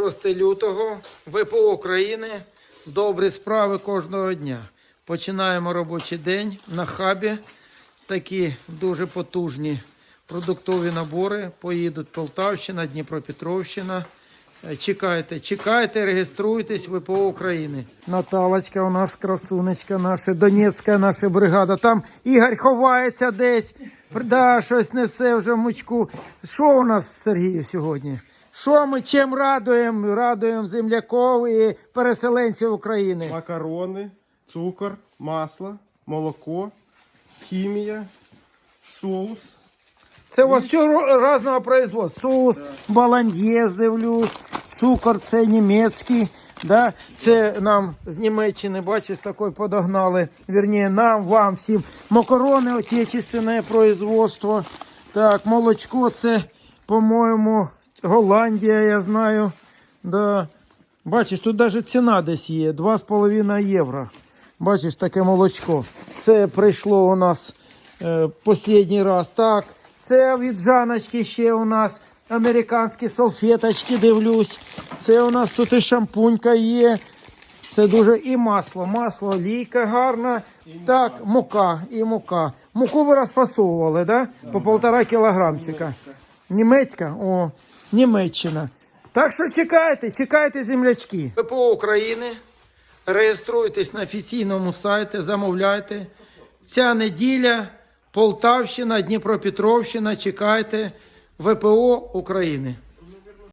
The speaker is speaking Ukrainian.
6 лютого, ВПО України. Добрі справи кожного дня. Починаємо робочий день на хабі. Такі дуже потужні продуктові набори. Поїдуть Полтавщина, Дніпропетровщина. Е, Чекайте, чекайте, реєструйтесь ВПО України. Наталочка у нас красунечка наша, Донецька наша бригада. Там Ігор ховається десь. Да, щось несе вже мучку. Що у нас, Сергію, сьогодні? Що ми чим радуємо? Радуємо земляків і переселенців України. макарони, цукор, масло, молоко, хімія, соус. Це у вас все різного производства. Соус, баланьєз, дивлюсь, цукор це німецький. Да? Це нам з Німеччини, бачиш, такий подогнали. Вірніше, нам, вам всім. Макарони отечественне производство. Так, молочко це, по-моєму, Голландія, я знаю. Да. Бачиш, тут навіть ціна десь є 2,5 євро. Бачиш, таке молочко. Це прийшло у нас е, останній раз. Так, це від Жаночки ще у нас американські салфеточки, дивлюсь. Це у нас тут і шампунька є. Це дуже і масло. Масло, олійка гарна. так, мука, і мука. Муку ви розфасовували, да? По полтора кілограмчика. Німецька? О, Німеччина. Так що чекайте, чекайте, землячки. ППО України. Реєструйтесь на офіційному сайті, замовляйте. Ця неділя Полтавщина, Дніпропетровщина. Чекайте ВПО України.